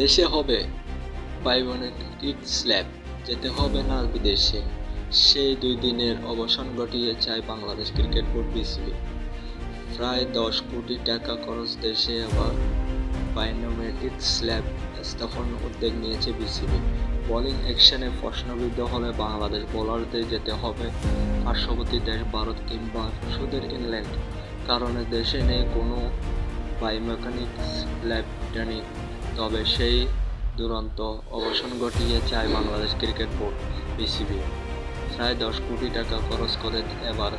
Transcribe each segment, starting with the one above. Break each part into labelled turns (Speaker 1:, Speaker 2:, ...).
Speaker 1: দেশে হবে biometric slab. যেতে হবে না বিদেশে। সেই দুই দিনের অবসান ঘটিয়ে চায় বাংলাদেশ ক্রিকেট বোর্ড বিসিবি। প্রায় দশ কোটি টাকা খরচ দেশে আবার বায়োমেট্রিক স্ল্যাব স্থাপন উদ্যোগ নিয়েছে বিসিবি। বোলিং অ্যাকশনে প্রশ্নবিদ্ধ হলে বাংলাদেশ বোলারদের যেতে হবে পার্শ্ববর্তী দেশ ভারত কিংবা সুদের ইংল্যান্ড। কারণে দেশে নেই কোনো বায়োমেকানিক ল্যাবটানিক তবে সেই দুরন্ত অবসান ঘটিয়ে চায় বাংলাদেশ ক্রিকেট বোর্ড, বিসিবি। প্রায় দশ কোটি টাকা খরচ করে এবার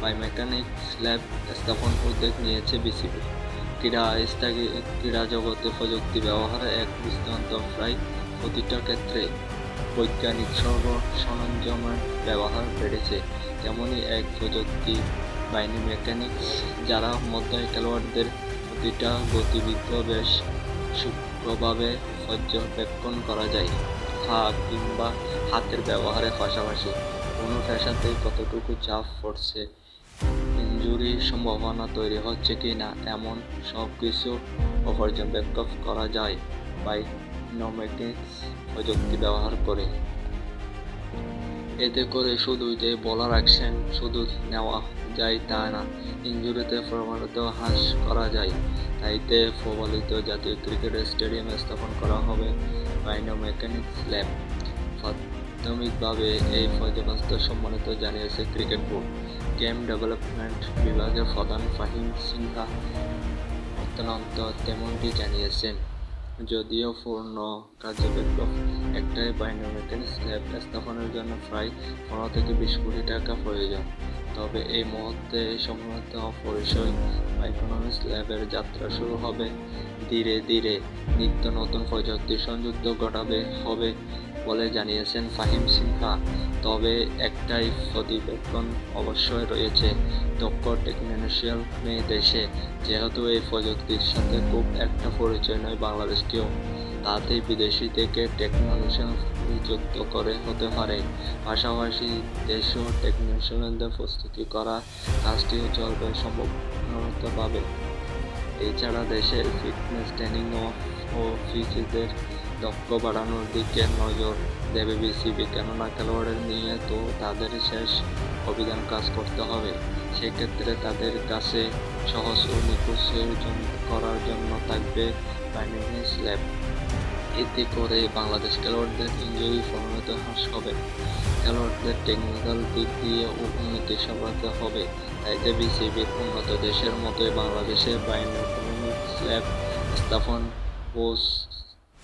Speaker 1: বাই মেকানিক স্ল্যাব স্থাপন উদ্যোগ নিয়েছে বিসিবি। ক্রীড়া স্থগি ক্রীড়া জগতে প্রযুক্তি ব্যবহারে এক দৃষ্টান্ত প্রায় প্রতিটা ক্ষেত্রে বৈজ্ঞানিক সর্ব সরঞ্জামের ব্যবহার বেড়েছে। তেমনই এক প্রযুক্তি বাহিনী মেকানিক্স, যারা মধ্যে খেলোয়াড়দের প্রতিটা গতিবিদ্য বেশ সূক্ষ্মভাবে পর্যবেক্ষণ করা যায়। হাত কিংবা হাতের ব্যবহারের পাশাপাশি কোনো পেশাতেই কতটুকু চাপ পড়ছে ইঞ্জুরির সম্ভাবনা তৈরি হচ্ছে কি না এমন সব কিছু পর্যবেক্ষণ করা যায়। বাইনোমেটিক্স প্রযুক্তি ব্যবহার করে। এতে করে শুধু যে বলার অ্যাকশন শুধু নেওয়া যায় তা না, ইঞ্জুরিতে প্রমাণিত হ্রাস করা যায়। তাইতে প্রবলিত জাতীয় ক্রিকেট স্টেডিয়াম স্থাপন করা হবে বাইনোমেকানিক্স ল্যাব। প্রাথমিকভাবে এই পর্যবেক্ষণ সম্মানিত জানিয়েছে ক্রিকেট বোর্ড। গেম ডেভেলপমেন্ট বিভাগের প্রধান ফাহিম সিনহা অত্যন্ত তেমনটি জানিয়েছেন। যদিও পূর্ণ কার্যকলাপ একটাই বাইনোমেটেন স্ল্যাব স্থাপনের জন্য প্রায় পনেরো থেকে বিশ কোটি টাকা প্রয়োজন। তবে এই মুহূর্তে সম্ভবত পরিচয় ইকোনমিক্স ল্যাবের যাত্রা শুরু হবে। ধীরে ধীরে নিত্য নতুন প্রযুক্তি সংযুক্ত ঘটাবে হবে বলে জানিয়েছেন ফাহিম সিনহা। তবে একটাই প্রতিবেদন অবশ্যই রয়েছে দক্ষ টেকনিশিয়ান নেই দেশে। যেহেতু এই প্রযুক্তির সাথে খুব একটা পরিচয় নয় বাংলাদেশকেও, তাতে বিদেশি থেকে টেকনোলজিয়ান যুক্ত করে হতে পারে। পাশাপাশি দেশীয় টেকনিশিয়ানদের প্রস্তুতি করা কাজটিও চলবে সম্ভবতভাবে এছাড়া দেশের ফিটনেস ট্রেনিং ও ফিজিদের দক্ষ বাড়ানোর দিকে নজর দেবে বিসিবি, কেননা খেলোয়াড়ের নিয়ে তো তাদের শেষ অভিযান কাজ করতে হবে। সেক্ষেত্রে তাদের কাছে সহজ ও নিখুঁজের করার জন্য থাকবে ফাইন্যান্স ল্যাব এতে করে বাংলাদেশ খেলোয়াড়দের ইঞ্জুরি প্রবণতা হ্রাস হবে। খেলোয়াড়দের টেকনিক্যাল দিক দিয়ে উন্নতি সামলাতে হবে। তাইতে বিসিবির উন্নত দেশের মতোই বাংলাদেশে বায়োমেকানিক্স ল্যাব স্থাপন ও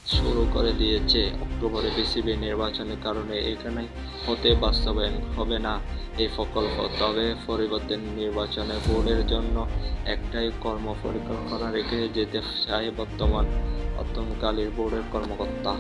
Speaker 1: শুরু করে দিয়েছে। অক্টোবরে বিসিবি নির্বাচনের কারণে এখানে হতে বাস্তবায়ন হবে না এই প্রকল্প। তবে পরিবর্তন নির্বাচনে বোর্ডের জন্য একটাই কর্ম পরিকল্পনা রেখে যেতে চায় বর্তমান অর্থকালীর বোর্ডের কর্মকর্তা।